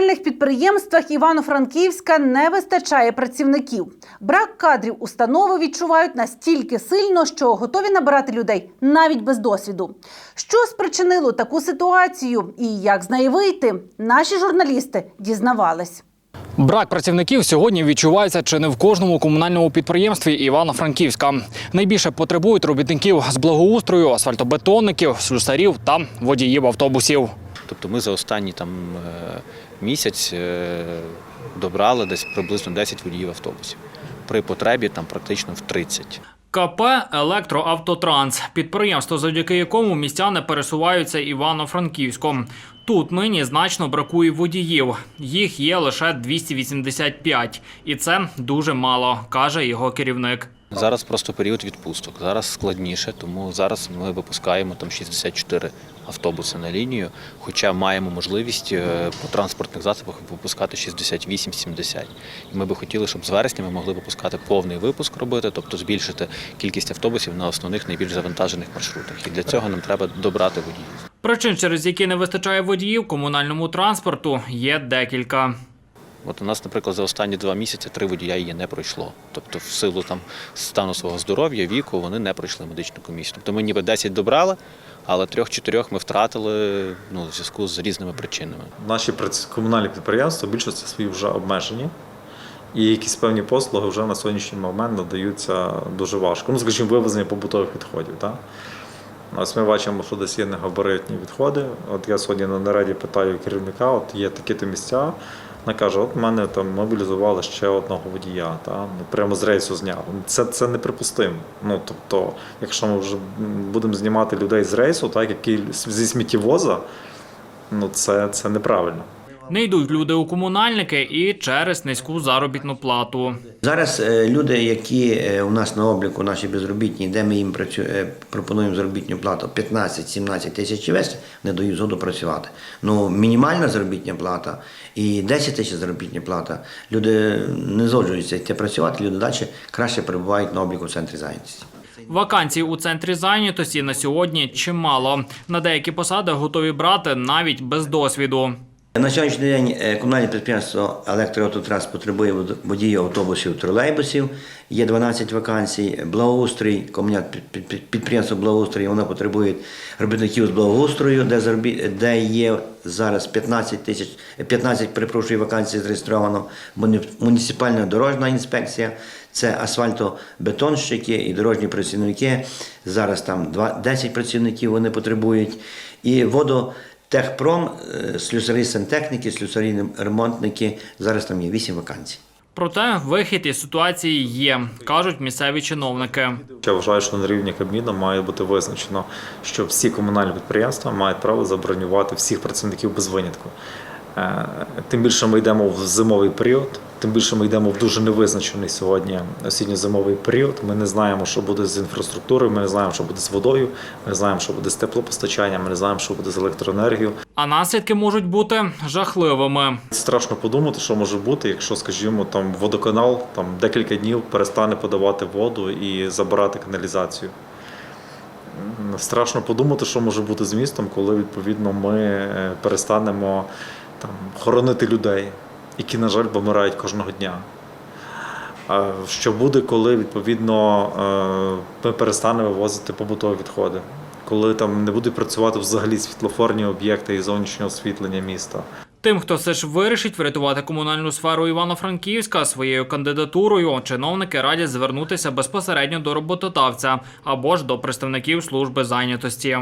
комунальних підприємствах Івано-Франківська не вистачає працівників. Брак кадрів установи відчувають настільки сильно, що готові набирати людей навіть без досвіду. Що спричинило таку ситуацію і як з неї вийти, наші журналісти дізнавались. Брак працівників сьогодні відчувається чи не в кожному комунальному підприємстві Івано-Франківська. Найбільше потребують робітників з благоустрою, асфальтобетонників, слюсарів та водіїв автобусів. Тобто ми за останній там е, місяць е, добрали десь приблизно 10 водіїв автобусів. При потребі там практично в 30. КП Електроавтотранс підприємство, завдяки якому містяни пересуваються Івано-Франківськом. Тут нині значно бракує водіїв. Їх є лише 285. І це дуже мало, каже його керівник. Зараз просто період відпусток. Зараз складніше, тому зараз ми випускаємо там 64 автобуси на лінію, хоча маємо можливість е, по транспортних засобах випускати 68-70. І ми би хотіли, щоб з вересня ми могли випускати повний випуск робити, тобто збільшити кількість автобусів на основних найбільш завантажених маршрутах. І для цього нам треба добрати водіїв. Причин, через які не вистачає водіїв комунальному транспорту, є декілька. От у нас, наприклад, за останні два місяці три водія її не пройшло. Тобто, в силу там стану свого здоров'я, віку, вони не пройшли медичну комісію. Тобто ми ніби 10 добрали, але трьох-чотирьох ми втратили ну, в зв'язку з різними причинами. Наші комунальні підприємства більшості свої вже обмежені. І якісь певні послуги вже на сьогоднішній момент надаються дуже важко. Ну, скажімо, вивезення побутових відходів. Так? Ось ми бачимо, що десь є негабаритні відходи. От я сьогодні на нараді питаю керівника, от є такі-то місця. Вона каже, от мене там мобілізували ще одного водія, та? ну, прямо з рейсу зняли. Це, це неприпустимо. Ну, тобто, якщо ми вже будемо знімати людей з рейсу, так, які зі сміттєвоза, ну це, це неправильно. Не йдуть люди у комунальники і через низьку заробітну плату. Зараз е, люди, які е, у нас на обліку, наші безробітні, де ми їм е, пропонуємо заробітну плату 15-17 тисяч вести, не дають згоду працювати. Ну, мінімальна заробітня плата і 10 тисяч заробітня плата. Люди не згоджуються йти працювати, люди далі краще перебувають на обліку в центрі зайнятості. Вакансій у центрі зайнятості на сьогодні чимало. На деякі посади готові брати навіть без досвіду. На сьогоднішній день е, комунальне підприємство «Електроавтотранс» потребує вод- водіїв автобусів, тролейбусів. Є 12 вакансій. Благоустрій, підприємство благоустрій, воно потребує робітників з благоустрою, де, де є зараз 15 тисяч, 15, перепрошую, вакансій зареєстровано. Муні- Муніципальна дорожна інспекція, це асфальтобетонщики і дорожні працівники. Зараз там 10 працівників вони потребують. І водо Техпром, е, слюсарі сантехніки, слюсарі ремонтники. Зараз там є вісім вакансій. Проте вихід із ситуації є, кажуть місцеві чиновники. Я вважаю, що на рівні Кабміна має бути визначено, що всі комунальні підприємства мають право забронювати всіх працівників без винятку. Е, Тим більше ми йдемо в зимовий період, тим більше ми йдемо в дуже невизначений сьогодні осінньо-зимовий період. Ми не знаємо, що буде з інфраструктурою, ми не знаємо, що буде з водою, ми не знаємо, що буде з теплопостачанням, ми не знаємо, що буде з електроенергією. А наслідки можуть бути жахливими. Страшно подумати, що може бути, якщо, скажімо, там водоканал там декілька днів перестане подавати воду і забирати каналізацію. Страшно подумати, що може бути з містом, коли відповідно ми е, перестанемо там хоронити людей, які, на жаль, помирають кожного дня. Що буде, коли відповідно е, ми перестанемо вивозити побутові відходи, коли там не будуть працювати взагалі світлофорні об'єкти і зовнішнє освітлення міста. Тим, хто все ж вирішить врятувати комунальну сферу Івано-Франківська своєю кандидатурою, чиновники радять звернутися безпосередньо до роботодавця або ж до представників служби зайнятості.